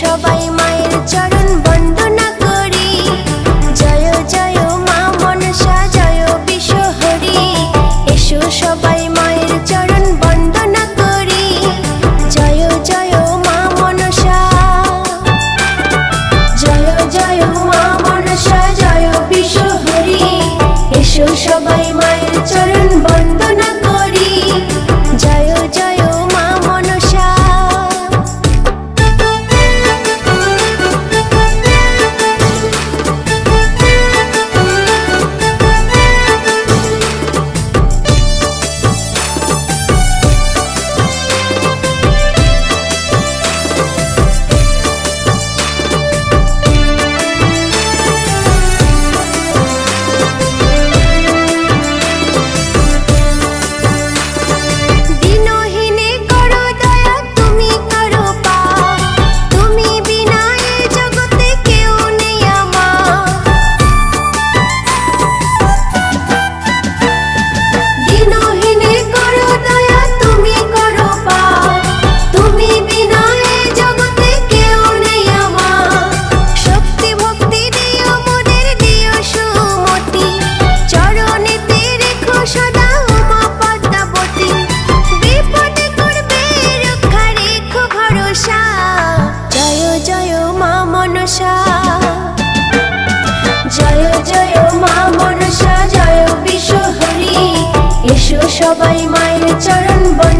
সবাই সবাই মায়ের চরণ বন্ধ